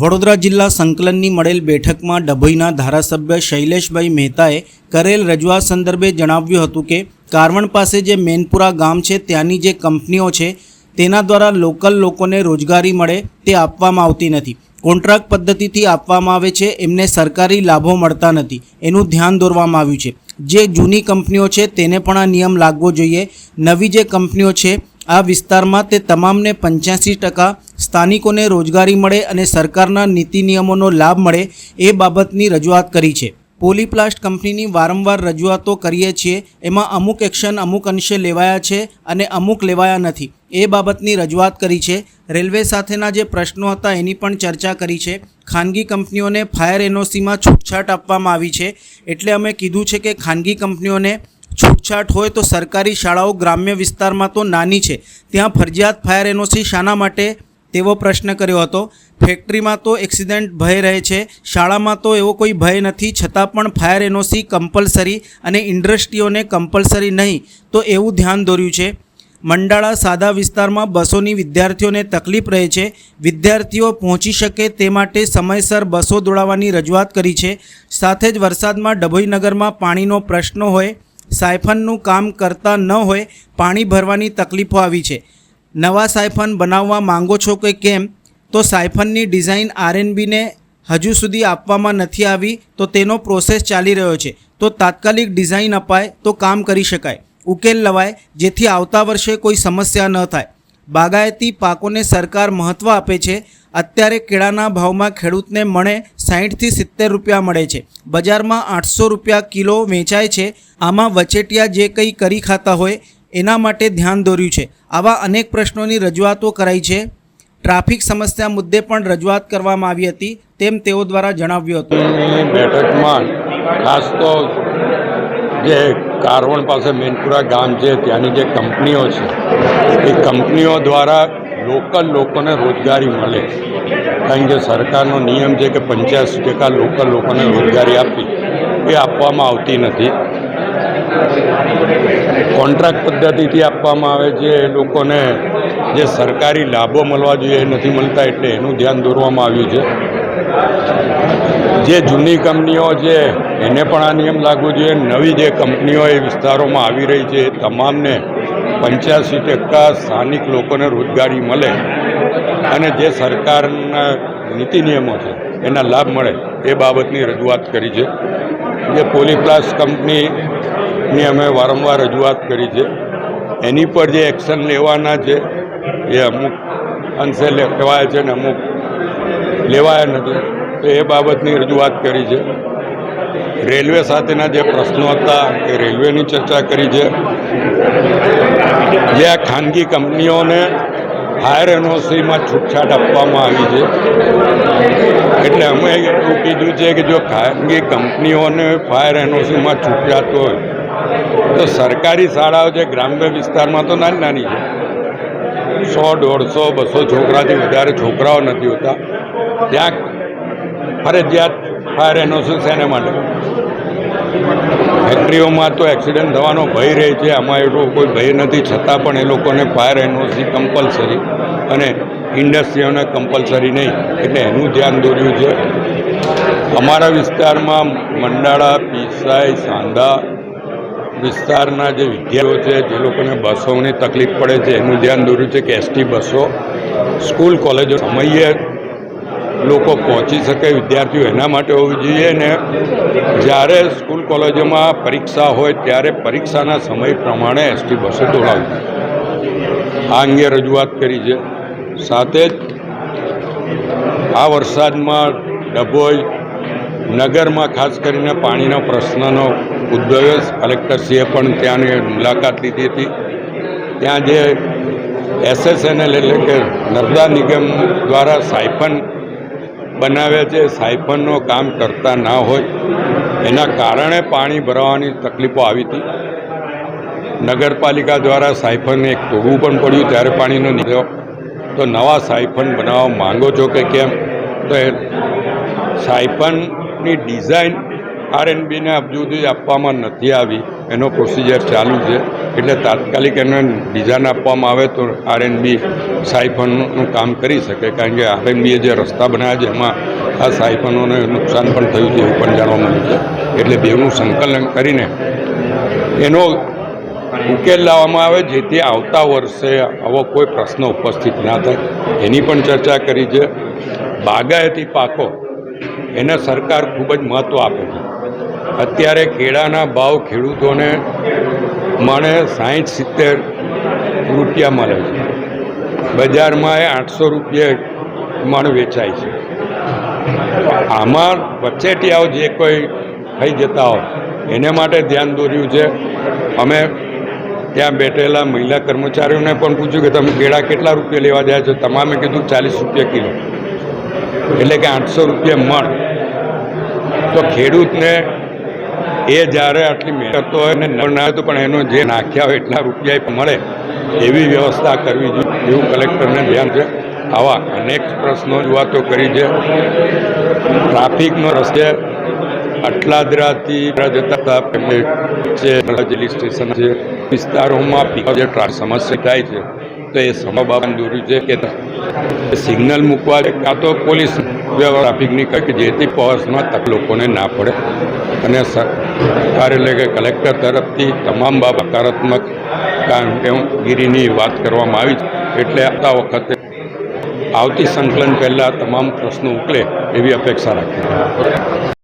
વડોદરા જિલ્લા સંકલનની મળેલ બેઠકમાં ડભોઈના ધારાસભ્ય શૈલેષભાઈ મહેતાએ કરેલ રજૂઆત સંદર્ભે જણાવ્યું હતું કે, કારવણ પાસે જે મેનપુરા ગામ છે ત્યાંની જે કંપનીઓ છે, તેના દ્વારા લોકલ લોકોને રોજગારી મળે તે આપવામાં આવતી નથી. કોન્ટ્રાક્ટ પદ્ધતિથી આપવામાં આવે છે, એમને સરકારી લાભો મળતા નથી. એનું ધ્યાન દોરવામાં આવ્યું છે. જે જૂની કંપનીઓ છે, તેને પણ આ નિયમ લાગવો જોઈએ. નવી જે કંપનીઓ છે આ વિસ્તારમાં તે તમામને પંચ્યાસી ટકા સ્થાનિકોને રોજગારી મળે અને સરકારના નીતિ નિયમોનો લાભ મળે એ બાબતની રજૂઆત કરી છે. પોલીપ્લાસ્ટ કંપનીની વારંવાર રજૂઆતો કરીએ છીએ, એમાં અમુક એક્શન અમુક અંશે લેવાયા છે અને અમુક લેવાયા નથી. એ બાબતની રજૂઆત કરી છે. રેલવે સાથેના જે પ્રશ્નો હતા એની પણ ચર્ચા કરી છે. ખાનગી કંપનીઓને ફાયર એનઓસીમાં છૂટછાટ આપવામાં આવી છે. એટલે અમે કીધું છે કે ખાનગી કંપનીઓને છૂટછાટ હોય તો સરકારી શાળાઓ ગ્રામ્ય વિસ્તારમાં તો નાની છે. ત્યાં ફરજિયાત ફાયર એનઓસી શાના માટે તેવો પ્રશ્ન કર્યો હતો. ફેક્ટરીમાં તો એક્સિડન્ટ ભય રહે છે. શાળામાં તો એવો કોઈ ભય નથી, છતાં પણ ફાયર એનઓસી કમ્પલસરી અને ઇન્ડસ્ટ્રીઓને કમ્પલસરી નહીં, તો એવું ધ્યાન દોર્યું છે. મંડાળા સાદા વિસ્તારમાં બસોની વિદ્યાર્થીઓને તકલીફ રહે છે. વિદ્યાર્થીઓ પહોંચી શકે તે માટે સમયસર બસો દોડાવવાની રજૂઆત કરી છે. સાથે જ વરસાદમાં ડભોઈ નગરમાં પાણીનો પ્રશ્ન હોય સાયફનનું કામ કરતા ન હોય પાણી ભરવાની તકલીફો આવી છે. નવા સાયફન બનાવવા માંગો છો કે કેમ? તો સાયફનની ડિઝાઇન આરએનબીને હજુ સુધી આપવામાં નથી આવી, તો તેનો પ્રોસેસ ચાલી રહ્યો છે. તો તાત્કાલિક ડિઝાઇન અપાય તો કામ કરી શકાય. ઉકેલ લવાય, જેથી આવતા વર્ષે કોઈ સમસ્યા ન થાય. બાગાયતી પાકોને સરકાર મહત્ત્વ આપે છે. અત્યારે કેળાના ભાવમાં ખેડૂતને મળે સાહીઠથી સિત્તેર રૂપિયા મળે છે. બજારમાં આઠસો રૂપિયા કિલો વેચાય છે. આમાં વચેટિયા જે કંઈ કરી ખાતા હોય, એના માટે ધ્યાન દોર્યું છે. આવા અનેક પ્રશ્નોની રજૂઆતો કરાઈ છે. ટ્રાફિક સમસ્યા મુદ્દે પણ રજૂઆત કરવામાં આવી હતી, તેમ તેઓ દ્વારા જણાવ્યું હતું. બેઠકમાં ખાસ તો જે કારવણ પાસે મેનપુરા ગામ છે, ત્યાંની જે કંપનીઓ છે, એ કંપનીઓ દ્વારા લોકલ લોકોને રોજગારી મળે. કારણ કે સરકારનો નિયમ છે કે પંચ્યાસી ટકા લોકલ લોકોને રોજગારી આપવી, એ આપવામાં આવતી નથી. કોન્ટ્રાક્ટ પદ્ધતિથી આપવામાં આવે છે, એ લોકોને જે સરકારી લાભો મળવા જોઈએ એ નથી મળતા, એટલે એનું ધ્યાન દોરવામાં આવ્યું છે. જે જૂની કંપનીઓ છે, એને પણ આ નિયમ લાગવો જોઈએ. નવી જે કંપનીઓ એ વિસ્તારોમાં આવી રહી છે, એ તમામને પંચ્યાસી ટકા સ્થાનિક લોકોને રોજગારી મળે અને જે સરકારના નીતિ નિયમો છે, એના લાભ મળે એ બાબતની રજૂઆત કરી છે. જે પોલીપ્લાસ કંપનીની અમે વારંવાર રજૂઆત કરી છે, એની પર જે એક્શન લેવાના છે, એ અમુક અંશે લેવાય છે ને અમુક લેવાયા નથી. તો એ બાબતની રજૂઆત કરી છે. રેલવે સાથેના જે પ્રશ્નો હતા એ રેલવેની ચર્ચા કરી છે. જે આ ખાનગી કંપનીઓને હાયર એનઓસીમાં છૂટછાટ આપવામાં આવી છે. એટલે અમે એવું કીધું છે કે જો ખાનગી કંપનીઓને ફાયર એનઓસીમાં છૂટછાટ હોય, તો સરકારી શાળાઓ જે ગ્રામ્ય વિસ્તારમાં તો નાની નાની છે. સો, દોઢસો, બસો છોકરાથી વધારે છોકરાઓ નથી હોતા. ત્યાં ફરજિયાત ફાયર એનોસિસ એને માટે. ફેક્ટરીઓમાં તો એક્સિડન્ટ થવાનો ભય રહે છે. આમાં એટલો કોઈ ભય નથી. છતાં પણ એ લોકોને ફાયર એનઓસી કમ્પલસરી અને ઇન્ડસ્ટ્રીઓને કમ્પલસરી નહીં. એટલે એનું ધ્યાન દોર્યું છે. અમારા વિસ્તારમાં મંડાળા, પીસાઈ, સાંધા વિસ્તારના જે વિદ્યાર્થીઓ છે, જે લોકોને બસોની તકલીફ પડે છે, એનું ધ્યાન દોર્યું છે કે એસટી બસો, સ્કૂલ, કોલેજો સમયે લોકો પહોંચી શકે, વિદ્યાર્થીઓ એના માટે હોવી જોઈએ ને જ્યારે સ્કૂલ કોલેજોમાં પરીક્ષા હોય ત્યારે પરીક્ષાના સમય પ્રમાણે એસટી બસો દોડાવી આ અંગે રજૂઆત કરી છે. સાથે જ આ વરસાદમાં ડભોઈ નગરમાં ખાસ કરીને પાણીના પ્રશ્નનો ઉદ્ભવ્યો કલેક્ટરશ્રીએ પણ ત્યાંની મુલાકાત લીધી હતી. ત્યાં જે એસએસએનએલ એટલે કે નર્મદા નિગમ દ્વારા સાયફન બનાવ્યા છે સાયફનનો કામ કરતા ના હોય, એના કારણે પાણી ભરાવાની તકલીફો આવી હતી. નગરપાલિકા દ્વારા સાયફન એક તોડવું પણ પડ્યું, ત્યારે પાણીનો નીકળ્યો તો નવા સાયફન બનાવવા માંગો છો કે કેમ? તો એ સાયફનની ડિઝાઇન આરએનબીને હજુ સુધી આપવામાં નથી આવી. એનો પ્રોસિજર ચાલુ છે. એટલે તાત્કાલિક એને ડિઝાઇન આપવામાં આવે તો આરએનબી સાયફનનું કામ કરી શકે. કારણ કે આરએનબીએ જે રસ્તા બનાવ્યા છે, એમાં આ સાયફનોને નુકસાન પણ થયું છે એવું પણ જાણવા મળ્યું છે. એટલે બેનું સંકલન કરીને એનો ઉકેલ લાવવામાં આવે, જેથી આવતા વર્ષે આવો કોઈ પ્રશ્ન ઉપસ્થિત ના થાય. એની પણ ચર્ચા કરી છે. બાગાયતી પાકો એને સરકાર ખૂબ જ મહત્ત્વ આપે છે. અત્યારે કેળાના ભાવ ખેડૂતોને મને સાહીઠ સિત્તેર રૂપિયા મળે છે. બજારમાં એ આઠસો રૂપિયે મણ વેચાય છે. આમાં વચેટિયાઓ જે કોઈ થઈ જતા હોય, એને માટે ધ્યાન દોર્યું છે. અમે ત્યાં બેઠેલા મહિલા કર્મચારીઓને પણ પૂછ્યું કે તમે કેળા કેટલા રૂપિયા લેવા જાય છો? તમામે કીધું ચાલીસ રૂપિયા કિલો. એટલે કે આઠસો રૂપિયા મણ. તો ખેડૂતને એ જ્યારે આટલી મહેનત હોય ને ન ના તો પણ એનો જે નાખ્યા હોય એટલા રૂપિયા મળે. એવી વ્યવસ્થા કરવી જોઈએ. એવું કલેક્ટરને ધ્યાન છે. આવા અનેક પ્રશ્નો વાતો કરી છે. ટ્રાફિકનો રસ્તે અટલાદરાથી જતા રેલી સ્ટેશન છે, વિસ્તારોમાં જે સમસ્યા થાય છે, તો એ સમય બાબત દોર્યું છે કે સિગ્નલ મૂકવા કાં તો પોલીસ ટ્રાફિકની કંઈક જેથી પહોંચમાં તક લોકોને ના પડે. અને સરકાર કે કલેક્ટર તરફથી તમામ બાબત હકારાત્મક કામગીરીની વાત કરવામાં આવી એટલે આવતા વખતે આવતી સંકલન પહેલાં તમામ પ્રશ્નો ઉકલે એવી અપેક્ષા રાખીએ.